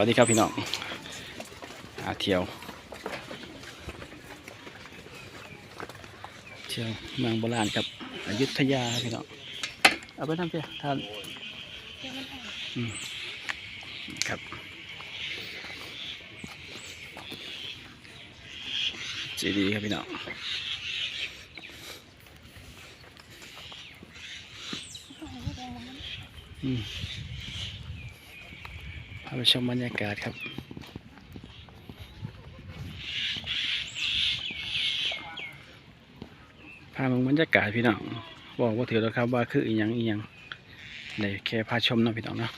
สวัสดีครับพี่น้องอาเที่ยว เที่ยวเมืองโบราณกับอยุธยาพี่น้องเอาไปทำเพียทานครับจีดีครับพี่น้องอืมาไปชมบรรยากาศครับ พามึงบรรยากาศพี่น้อง บอกว่าถือแล้วครับว่าคืออีหยังอีหยังในแค่พาชมนะพี่น้องเนาะ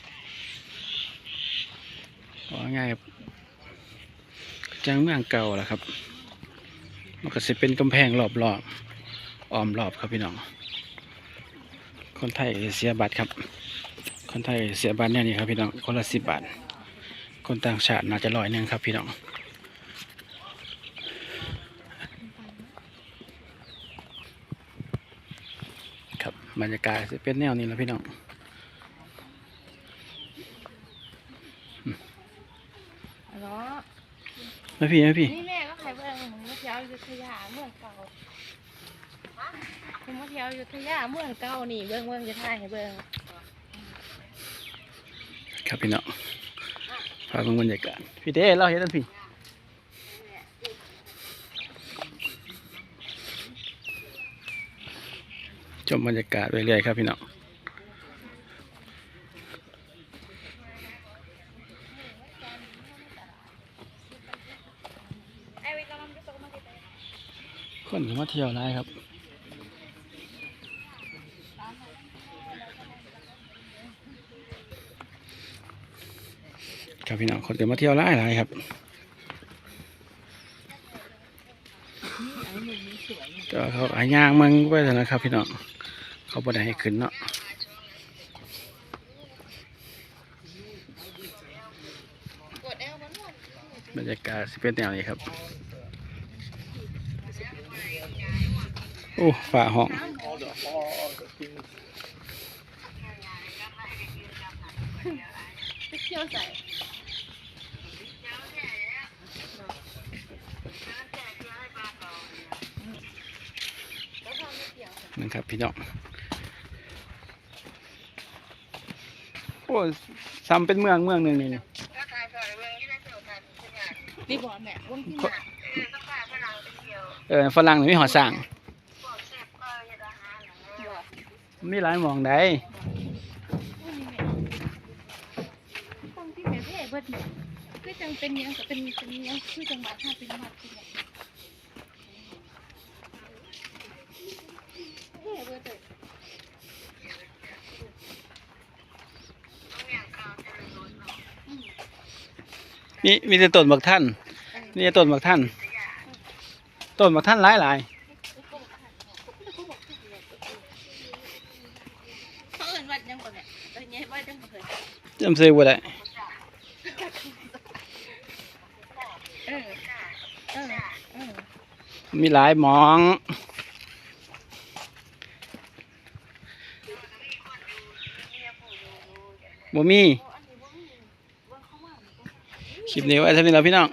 ว่าง่ายครับจังเมืองเก่าแหละครับ มันก็จะเป็นกำแพงรอบรอบๆอ้อมรอบครับพี่น้อง คนไทยเสียบัตรครับ คนไทยเสียบัตรเนี่ยนี่ครับพี่น้องคนละสิบบาท คนต่างชาติน่าจะร้อยหนึงครับพี่น้องครับบรรยากาศจะเป็นแนวนี้แหล้วพี่น้องเนาะไม่พี่ไม่พี่นี่แม่ก็ขายเบิ่งหมูเที่ยวอยุธยาเมืองเก่าหมูเที่ยวอยุธยาเมืองเก่านี่เบิ่งเบิ่งจะถ่ายให้เบิ่งครับพี่น้อง พาเบิ่งบรรยากาศพี่เด้เราเห็นนั่นพี่ชมบรรยากาศเรื่อยๆครับพี่น้องไอ้เวลามันไปส่งมาที่ไหนคนก็มาเที่ยวได้ครับ ครับพี่น้องคนเก็มาเที่ยวหลายหลายครับก็เขาหายางมังไปแล้วนะครับ พี่น้องเขาบ่ได้ให้ขึ้นเนาะบรรยากาศสิเป็นแนวนี้ครับ โอ้ฝ่าห้องไปเที่ยวใส่ นะครับพี่น้องโอ้ซ้ำเป็นเมืองเมืองหนึ่งนี่นี่รีบบอกแม่วงที่มาเออฝรั่งนี่มีหอสร้างมีหลายมองใดว่านี่แม่ต้องที่แม่เพ่เบิดเนี่ยคือจังเป็นยังก็เป็นเป็นยังคือจังหวัดถ้าเป็นหวัดคือหยังเพ่เบิดเลย มีมีแต่ต้นบักท่านนี่ต้นบักท่านต้นบักท่านหลายหลายเขาเอิ้นวัดยังก่อนเนี่ยเอิ้นยังวังบ่เคยจำซื้อบ่ได้เออเออเออมีหลายหมองบ่มี คลิปนี้ไว้เท่านี้แล้วพี่น้อง